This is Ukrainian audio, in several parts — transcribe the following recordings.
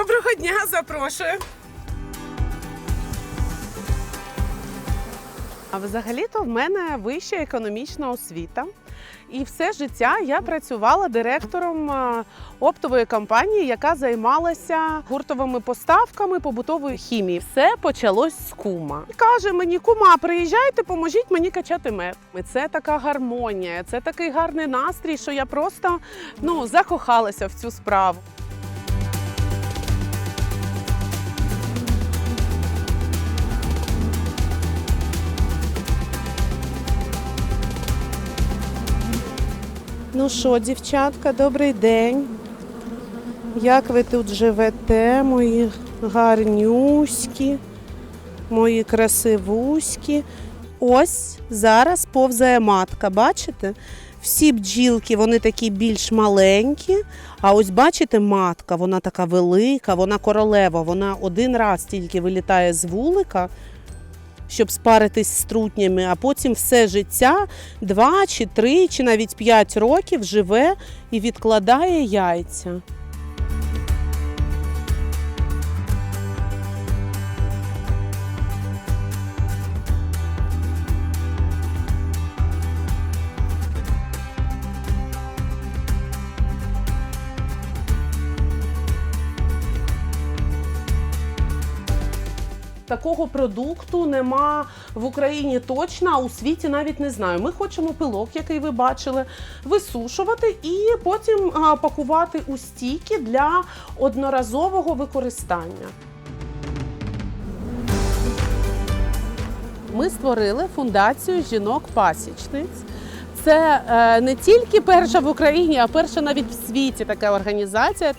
Доброго дня, запрошую. А взагалі-то в мене вища економічна освіта. І все життя я працювала директором е, оптової компанії, яка займалася гуртовими поставками побутової хімії. Все почалось з кума. І каже мені, кума, приїжджайте, поможіть мені качати мед. Це така гармонія, це такий гарний настрій, що я просто ну закохалася в цю справу. Ну що, дівчатка, добрий день. Як ви тут живете, мої гарнюські, мої красивуські? Ось зараз повзає матка, бачите? Всі бджілки, вони такі більш маленькі. А ось бачите, матка, вона така велика, вона королева, вона один раз тільки вилітає з вулика, щоб спаритись з трутнями, а потім все життя два чи три, чи навіть п'ять років живе і відкладає яйця. Такого продукту нема в Україні точно, а у світі навіть не знаю. Ми хочемо пилок, який ви бачили, висушувати і потім пакувати у стійки для одноразового використання. Ми створили фундацію жінок-пасічниць. Це е, не тільки перша в Україні, а перша навіть в світі така організація.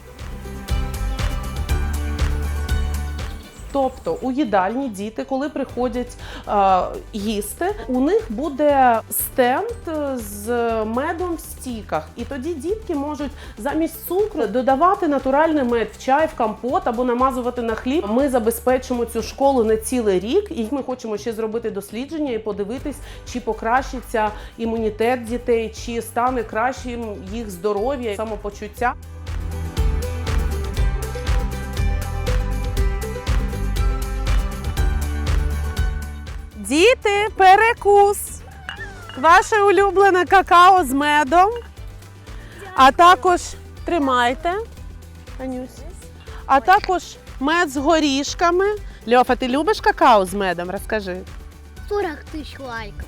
Тобто у їдальні діти, коли приходять е, їсти, у них буде стенд е, з медом в стіках. І тоді дітки можуть замість цукру додавати натуральний мед в чай, в компот або намазувати на хліб. Ми забезпечимо цю школу на цілий рік, і ми хочемо ще зробити дослідження і подивитись, чи покращиться імунітет дітей, чи стане кращим їх здоров'я, самопочуття. Діти, перекус. Ваше улюблене какао з медом. А також тримайте. А також мед з горішками. Льофа, ти любиш какао з медом? Розкажи. 40 тисяч лайков.